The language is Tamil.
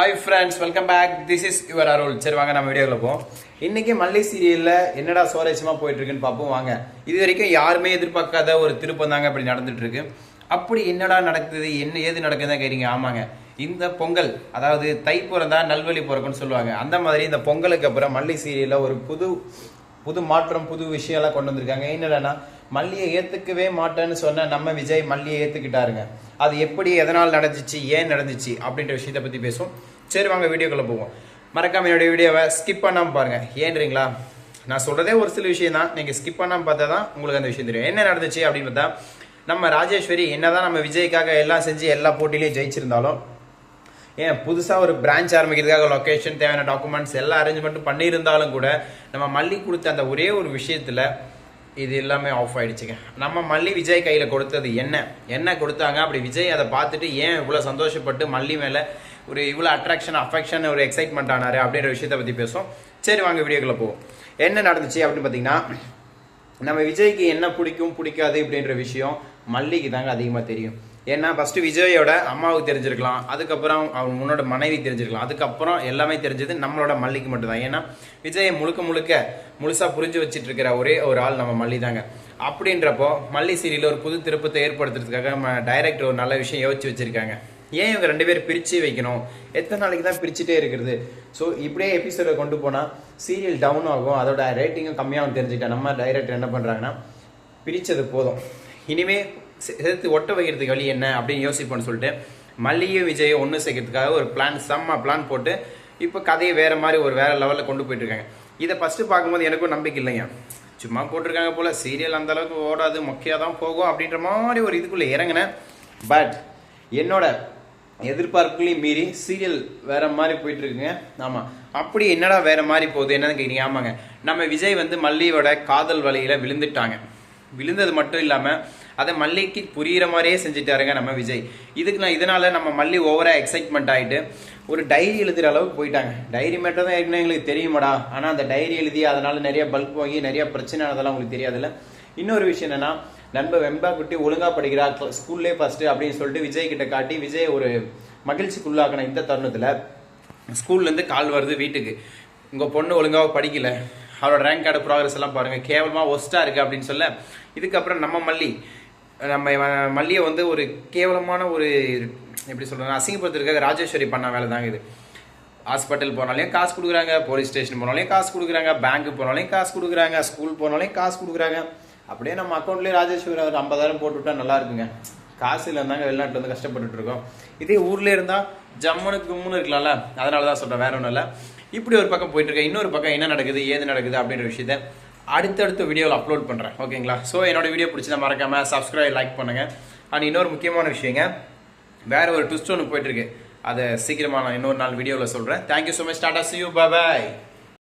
Hi friends welcome back this is your Arul சரி வாங்க நம்ம வீடியோவில் போவோம். இன்றைக்கி மல்லி சீரியலில் என்னடா சுவாரஸ்யமாக போயிட்டு இருக்குன்னு பார்ப்போம். வாங்க. இது வரைக்கும் யாருமே எதிர்பார்க்காத ஒரு திருப்பம் தாங்க அப்படி நடந்துகிட்ருக்கு அப்படி என்னடா நடக்குது? என்ன ஏது நடக்குதுன்னு கேட்குறீங்க ஆமாங்க. இந்த பொங்கல் அதாவது தை பிறந்தா நல்வழி பிறக்கும்னு சொல்லுவாங்க. அந்த மாதிரி இந்த பொங்கலுக்கு அப்புறம் மல்லி சீரியலில் ஒரு புது புது மாற்றம் புது விஷயம்லாம் கொண்டு வந்திருக்காங்க. என்னடனா மல்லியை ஏற்றுக்கவே மாட்டேன்னு சொன்ன நம்ம விஜய் மல்லியை ஏற்றுக்கிட்டாருங்க அது எப்படி எதனால் நடந்துச்சு ஏன் நடந்துச்சு அப்படின்ற விஷயத்தை பற்றி பேசுவோம். சரி வாங்க வீடியோக்குள்ளே போவோம். மறக்காம என்னுடைய வீடியோவை ஸ்கிப் பண்ணாமல் பாருங்கள் ஏன்றீங்களா நான் சொல்கிறதே ஒரு சில விஷயம் தான். நீங்கள் ஸ்கிப் பண்ணாம பார்த்தா தான் உங்களுக்கு அந்த விஷயம் தெரியும். என்ன நடந்துச்சு அப்படின்னு பார்த்தா நம்ம ராஜேஸ்வரி என்னதான் நம்ம விஜய்க்காக எல்லாம் செஞ்சு எல்லா போட்டியிலையும் ஜெயிச்சிருந்தாலும் ஏன் புதுசாக ஒரு பிரான்ச் ஆரம்பிக்கிறதுக்காக லொக்கேஷன் தேவையான டாக்குமெண்ட்ஸ் எல்லா அரேஞ்ச்மெண்ட்டும் பண்ணியிருந்தாலும் கூட நம்ம மல்லி கொடுத்த அந்த ஒரே ஒரு விஷயத்தில் இது எல்லாமே ஆஃப் ஆயிடுச்சுங்க. நம்ம மல்லி விஜய் கையில் கொடுத்தது என்ன? என்ன கொடுத்தாங்க? அப்படி விஜய் அதை பார்த்துட்டு ஏன் இவ்வளோ சந்தோஷப்பட்டு மல்லி மேலே ஒரு இவ்வளோ அட்ராக்ஷன் அஃபெக்ஷன் ஒரு எக்ஸைட்மெண்ட் ஆனாரு அப்படின்ற விஷயத்தை பற்றி பேசுவோம். சரி வாங்க வீடியோக்குள்ளே போவோம். என்ன நடந்துச்சு அப்படின்னு பார்த்தீங்கன்னா நம்ம விஜய்க்கு என்ன பிடிக்கும் பிடிக்காது அப்படின்ற விஷயம் மல்லிக்கு தாங்க அதிகமாக தெரியும். ஏன்னா ஃபர்ஸ்ட் விஜயோட அம்மாவுக்கு தெரிஞ்சிருக்கலாம் அதுக்கப்புறம் அவன் முன்னோட மனைவி தெரிஞ்சிருக்கலாம். அதுக்கப்புறம் எல்லாமே தெரிஞ்சது நம்மளோட மல்லிக்கு மட்டும்தான். ஏன்னா விஜயை முழுக்க முழுக்க முழுசா புரிஞ்சு வச்சிட்டு இருக்கிற ஒரே ஒரு ஆள் நம்ம மல்லி தாங்க. அப்படின்றப்போ மல்லி சீரியல் ஒரு புது திருப்பத்தை ஏற்படுத்துறதுக்காக நம்ம டைரக்டர் ஒரு நல்ல விஷயம் யோசிச்சு வச்சிருக்காங்க. ஏன் இவங்க ரெண்டு பேரும் பிரித்து வைக்கணும்? எத்தனை நாளைக்கு தான் பிரிச்சுட்டே இருக்கிறது? ஸோ இப்படியே எபிசோட கொண்டு போனால் சீரியல் டவுன் ஆகும். அதோட ரேட்டிங்கும் கம்மியாகும் தெரிஞ்சுக்கிட்டேன் நம்ம டைரக்டர் என்ன பண்ணுறாங்கன்னா பிரித்தது போதும். இனிமேல் சேர்த்து ஒட்ட வைக்கிறதுக்கு வழி என்ன அப்படின்னு யோசிப்போம்னு சொல்லிட்டு மல்லியும் விஜயும் ஒன்று சேர்க்கறதுக்காக ஒரு பிளான் செம்ம பிளான் போட்டு இப்போ கதையை வேற மாதிரி ஒரு வேற லெவலில் கொண்டு போயிட்டு இருக்காங்க. இதை ஃபர்ஸ்ட் பார்க்கும்போது எனக்கும் நம்பிக்கை இல்லைங்க. சும்மா போட்டிருக்காங்க போல சீரியல் அந்த அளவுக்கு ஓடாது மொக்கையாக தான் போகும் அப்படின்ற மாதிரி ஒரு இதுக்குள்ளே இறங்கினேன். பட் என்னோட எதிர்பார்ப்புகளையும் மீறி சீரியல் வேற மாதிரி போயிட்டு இருக்குங்க. ஆமாம் அப்படி என்னடா வேற மாதிரி போகுது என்னன்னு கேட்டீங்க? ஆமாங்க. நம்ம விஜய் வந்து மல்லியோட காதல் வலையில விழுந்துட்டாங்க. விழுந்தது மட்டும் இல்லாமல் அதை மல்லிக்கு புரிகிற மாதிரியே செஞ்சுட்டாருங்க நம்ம விஜய். இதுக்கு நான் இதனால் நம்ம மல்லி ஓவராக எக்ஸைட்மெண்ட் ஆகிட்டு ஒரு டைரி எழுதுகிற அளவுக்கு போயிட்டாங்க. டைரி மட்டும் தான் ஏற்கனவே எங்களுக்கு தெரியுமாடா. ஆனால் அந்த டைரி எழுதி அதனால் நிறைய பல்க் வாங்கி நிறைய பிரச்சனை ஆனதெல்லாம் உங்களுக்கு தெரியாதுல்ல. இன்னொரு விஷயம் என்னென்னா நண்பர் வெம்பா குட்டி ஒழுங்காக படிக்கிறா ஸ்கூல்லே ஃபஸ்ட்டு அப்படின்னு சொல்லிட்டு விஜய் கிட்ட காட்டி விஜய் ஒரு மகிழ்ச்சிக்குள்ளாக்கின இந்த தருணத்தில் ஸ்கூல்லேருந்து கால் வருது வீட்டுக்கு. உங்கள் பொண்ணு ஒழுங்காக படிக்கல. அவரோட ரேங்க் கார்டு ப்ராக்ரஸ் எல்லாம் பாருங்க. கேவலமா ஒஸ்டா இருக்கு அப்படின்னு சொல்ல இதுக்கப்புறம் நம்ம மல்லி நம்ம மல்லியை வந்து ஒரு கேவலமான ஒரு எப்படி சொல்றது அசிங்கப்படுத்துறதுக்காக ராஜேஸ்வரி பண்ண வேலை தாங்க இது. ஹாஸ்பிட்டல் போனாலையும் காசு கொடுக்குறாங்க போலீஸ் ஸ்டேஷன் போனாலையும் காசு கொடுக்குறாங்க பேங்க் போனாலையும் காசு கொடுக்குறாங்க ஸ்கூல் போனாலையும் காசு கொடுக்குறாங்க. அப்படியே நம்ம அக்கௌண்ட்லேயே ராஜேஸ்வரி ஒரு ஐம்பதாயிரம் போட்டு விட்டா நல்லா இருக்குங்க. காசு இல்லைந்தாங்க வெளிநாட்டில் வந்து கஷ்டப்பட்டுட்டு இருக்கோம். இதே ஊர்ல இருந்தால் ஜம்முனுக்கு கும்முன்னு இருக்கலாம்ல. அதனால தான் சொல்கிறேன் வேற ஒன்றும் இல்லை. இப்படி ஒரு பக்கம் போயிட்டுருக்கேன். இன்னொரு பக்கம் என்ன நடக்குது ஏது நடக்குது அப்படின்ற விஷயத்த அடுத்தடுத்த வீடியோவில் அப்லோட் பண்ணுறேன் ஓகேங்களா? ஸோ என்னோட வீடியோ பிடிச்சதை மறக்காமல் சப்ஸ்கிரைப் லைக் பண்ணுங்க. அண்ட் இன்னொரு முக்கியமான விஷயங்க வேறு ஒரு ட்விஸ்ட் ஒன்று போயிட்டுருக்கு. அதை சீக்கிரமாக நான் இன்னொரு நாள் வீடியோவில் சொல்கிறேன் thank you so much tata see you bye